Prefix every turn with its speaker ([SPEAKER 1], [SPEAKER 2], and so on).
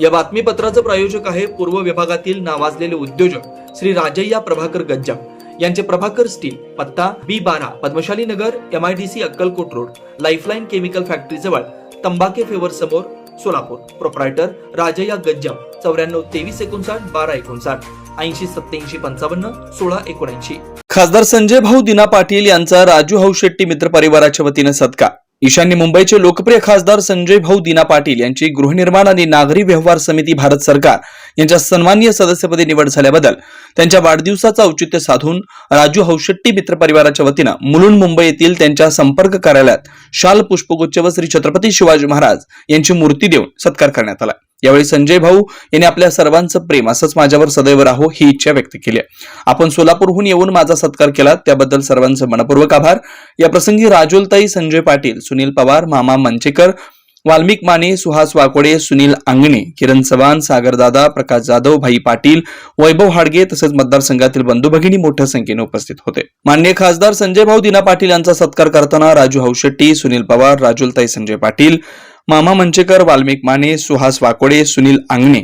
[SPEAKER 1] या बातमीपत्राचं प्रायोजक आहे पूर्व विभागातील नावाजलेले उद्योजक श्री राजय्या प्रभाकर गज्जाम यांचे प्रभाकर स्टील पत्ता बी बारा Padmashali Nagar M I D C Akkalkot road lifeline chemical factory जवळ तंबाके फेवर समोर सोलापूर. प्रोप्रायटर राजय्या गज्जाम चौऱ्याण्णव तेवीस एकोणसाठ बारा एकोणसाठ ऐंशी सत्याऐंशी पंचावन्न सोळा एकोणऐंशी. खासदार संजय भाऊ दिना पाटील यांचा राजू हौशेट्टी शेट्टी मित्र परिवाराच्या वतीनं सत्कार. ईशान्य मुंबईचे लोकप्रिय खासदार संजय भाऊ दिना पाटील यांची गृहनिर्माण आणि नागरी व्यवहार समिती भारत सरकार यांच्या सन्माननीय सदस्यपदी निवड झाल्याबद्दल त्यांच्या वाढदिवसाचं औचित्य साधून राजू हौशेट्टी मित्र परिवाराच्या वतीनं मुलुंड मुंबई येथील त्यांच्या संपर्क कार्यालयात शाल पुष्पगुच्छ व श्री छत्रपती शिवाजी महाराज यांची मूर्ती देऊन सत्कार करण्यात आला. यावेळी संजय भाऊ यांनी आपल्या सर्वांचं प्रेम असंच माझ्यावर सदैव राहो ही इच्छा व्यक्त केली आहे. आपण सोलापूरहून येऊन माझा सत्कार केला. त्याबद्दल सर्वांचं मनपूर्वक आभार. या प्रसंगी राजुलताई संजय पाटील सुनील पवार मामा मंचेकर वाल्मिक माने सुहास वाकोडे सुनील आंगणे किरण चव्हाण सागरदादा प्रकाश जाधव भाई पाटील वैभव हाडगे तसंच मतदारसंघातील बंधू भगिनी मोठ्या संख्येने उपस्थित होते. मान्य खासदार संजय भाऊ दिना पाटील यांचा सत्कार करताना राजू हौशेट्टी सुनील पवार राजुलताई संजय पाटील मामा मंचेकर वाल्मिक माने सुहास वाकोडे सुनील आंगणे